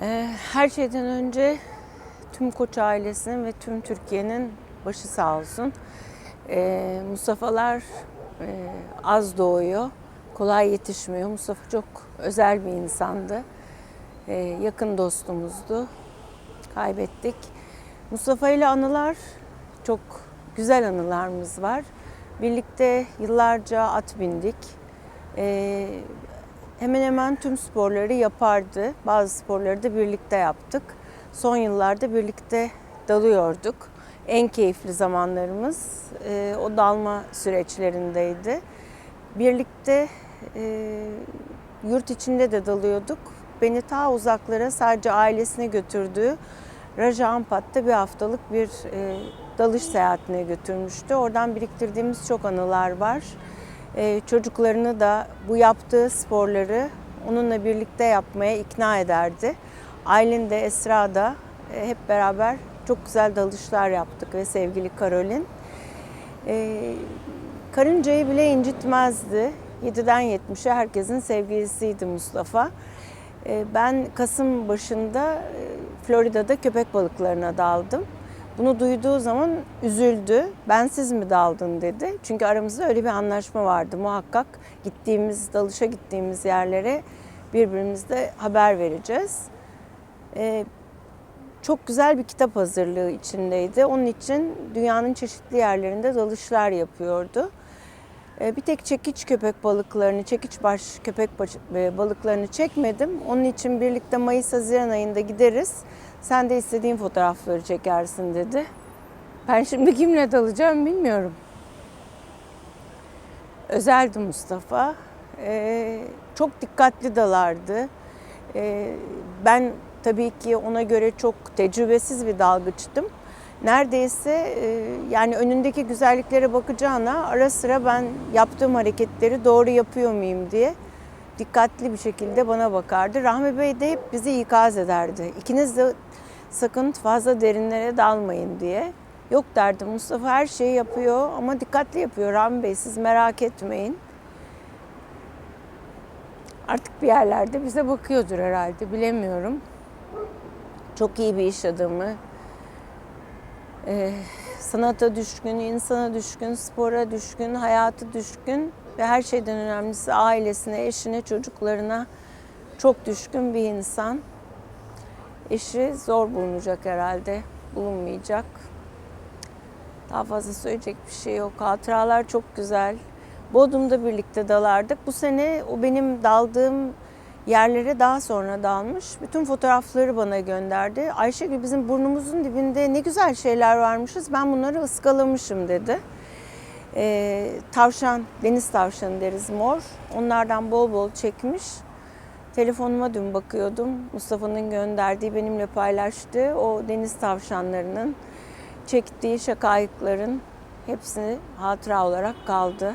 Ee, Her şeyden önce tüm Koç ailesinin ve tüm Türkiye'nin başı sağ olsun. Ee, Mustafa'lar e, az doğuyor, kolay yetişmiyor. Mustafa çok özel bir insandı. Ee, Yakın dostumuzdu. Kaybettik. Mustafa ile anılar çok güzel anılarımız var. Birlikte yıllarca at bindik. Ee, hemen hemen tüm sporları yapardı. Bazı sporları da birlikte yaptık. Son yıllarda birlikte dalıyorduk. En keyifli zamanlarımız e, o dalma süreçlerindeydi. Birlikte e, yurt içinde de dalıyorduk. Beni ta uzaklara sadece ailesine götürdüğü Raja Ampat'ta bir haftalık bir e, dalış seyahatine götürmüştü. Oradan biriktirdiğimiz çok anılar var. E, çocuklarını da bu yaptığı sporları onunla birlikte yapmaya ikna ederdi. Aylin de Esra da e, hep beraber çok güzel dalışlar yaptık ve sevgili Karolin. E, karıncayı bile incitmezdi. 7'den 70'e herkesin sevgilisiydi Mustafa. E, ben Kasım başında e, Florida'da köpek balıklarına daldım. Bunu duyduğu zaman üzüldü. Ben siz mi daldın dedi. Çünkü aramızda öyle bir anlaşma vardı. Muhakkak gittiğimiz, dalışa gittiğimiz yerlere birbirimizle haber vereceğiz. Ee, çok güzel bir kitap hazırlığı içindeydi. Onun için dünyanın çeşitli yerlerinde dalışlar yapıyordu. Ee, bir tek çekiç köpek balıklarını, çekiç baş köpek e, balıklarını çekmedim. Onun için birlikte Mayıs-Haziran ayında gideriz. Sen de istediğin fotoğrafları çekersin dedi. Ben şimdi kimle dalacağım bilmiyorum. Özeldi Mustafa. Ee, çok dikkatli dalardı. Ee, ben tabii ki ona göre çok tecrübesiz bir dalgıçtım. Neredeyse e, yani önündeki güzelliklere bakacağına ara sıra ben yaptığım hareketleri doğru yapıyor muyum diye dikkatli bir şekilde bana bakardı. Rahmi Bey de hep bizi ikaz ederdi. İkiniz de sakın fazla derinlere dalmayın diye. Yok derdim Mustafa her şeyi yapıyor ama dikkatli yapıyor Rahmi Bey siz merak etmeyin. Artık bir yerlerde bize bakıyordur herhalde bilemiyorum. Çok iyi bir iş adamı. Ee, sanata düşkün, insana düşkün, spora düşkün, hayatı düşkün ve her şeyden önemlisi ailesine, eşine, çocuklarına çok düşkün bir insan. Eşi zor bulunacak herhalde, bulunmayacak. Daha fazla söyleyecek bir şey yok. Hatıralar çok güzel. Bodrum'da birlikte dalardık. Bu sene o benim daldığım yerlere daha sonra dalmış. Bütün fotoğrafları bana gönderdi. Ayşegül bizim burnumuzun dibinde ne güzel şeyler varmışız. Ben bunları ıskalamışım dedi. Ee, tavşan, deniz tavşanı deriz mor. Onlardan bol bol çekmiş. Telefonuma dün bakıyordum. Mustafa'nın gönderdiği, benimle paylaştığı o deniz tavşanlarının çektiği şakayıkların hepsini hatıra olarak kaldı.